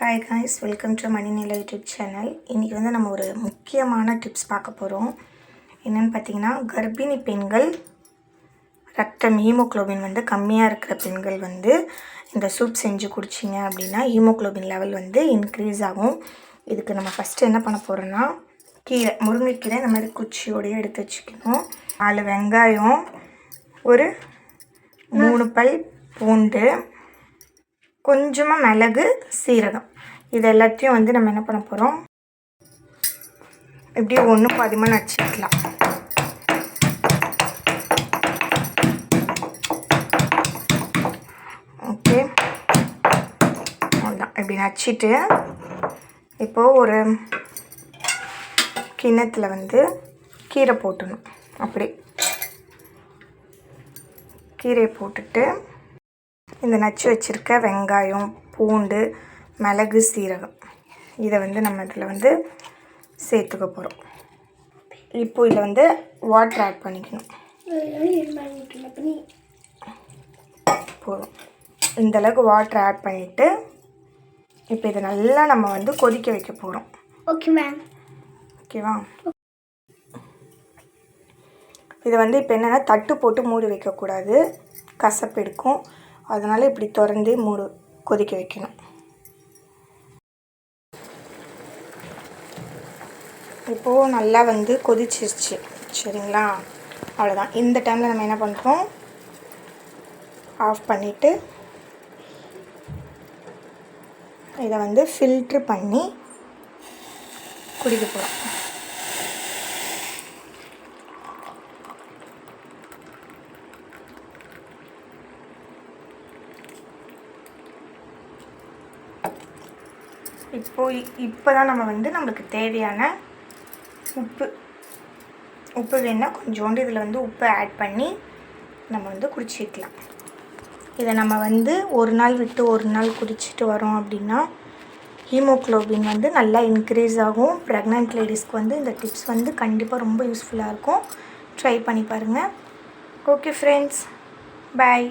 Hi guys welcome to Maninilai YouTube channel இன்றைக்கி வந்து நம்ம ஒரு முக்கியமான டிப்ஸ் பார்க்க போகிறோம் என்னென்னு பார்த்தீங்கன்னா கர்ப்பிணி பெண்கள் ரத்தம் ஹீமோக்ளோபின் வந்து கம்மியாக இருக்கிற பெண்கள் வந்து இந்த சூப் செஞ்சு குடிச்சிங்க அப்படின்னா ஹீமோக்ளோபின் லெவல் வந்து இன்க்ரீஸ் ஆகும். இதுக்கு நம்ம ஃபஸ்ட்டு என்ன பண்ண போகிறோன்னா கீரை முருங்கைக்கீரை இந்த மாதிரி குச்சியோடையே எடுத்து வச்சுக்கணும். நாலு வெங்காயம் ஒரு மூணு பல் பூண்டு கொஞ்சமாக மிளகு சீரகம். இது எல்லாத்தையும் வந்து நம்ம என்ன பண்ண போகிறோம் இப்படியே ஒன்று பாதிமாக நச்சுக்கலாம். ஓகே. அவ்வளோதான் இப்படி நச்சிட்டு இப்போது ஒரு கிண்ணத்தில் வந்து கீரை போட்டணும் அப்படி கீரையை போட்டுட்டு இந்த நச்சு வச்சுருக்க வெங்காயம் பூண்டு மிளகு சீரகம். இதை வந்து நம்ம இதில் வந்து சேர்த்துக்க போகிறோம் இப்போ இதில் வந்து வாட்டர் ஆட் பண்ணிக்கணும். போதும். இந்த அளவுக்கு வாட்டர் ஆட் பண்ணிவிட்டு இப்போ இதை நல்லா நம்ம வந்து கொதிக்க வைக்க போகிறோம் ஓகே மேம் ஓகேவா இதை வந்து இப்போ என்னென்னா தட்டு போட்டு மூடி வைக்கக்கூடாது. கசப்பு எடுக்கும் அதனால் இப்படி திறந்து மூடு கொதிக்க வைக்கணும். இப்போது நல்லா வந்து கொதிச்சிருச்சு. சரிங்களா? அவ்வளோதான் இந்த டைமில் நம்ம என்ன பண்ணுறோம் ஆஃப் பண்ணிவிட்டு இதை வந்து ஃபில்ட்ரு பண்ணி குடிக்க போகிறோம் இப்போது இப்போ தான் நம்ம வந்து நம்மளுக்கு தேவையான உப்பு. உப்பு வேணால் கொஞ்சோண்டு இதில் வந்து உப்பு ஆட் பண்ணி நம்ம வந்து குடிச்சிக்கலாம். இதை நம்ம வந்து ஒரு நாள் விட்டு ஒரு நாள் குடிச்சிட்டு வரோம் அப்படின்னா ஹீமோக்ளோபின் வந்து நல்லா இன்க்ரீஸ் ஆகும். ப்ரெக்னென்ட் லேடிஸ்க்கு வந்து இந்த டிப்ஸ் வந்து கண்டிப்பாக ரொம்ப யூஸ்ஃபுல்லாக இருக்கும். ட்ரை பண்ணி பாருங்கள் ஓகே ஃப்ரெண்ட்ஸ் பாய்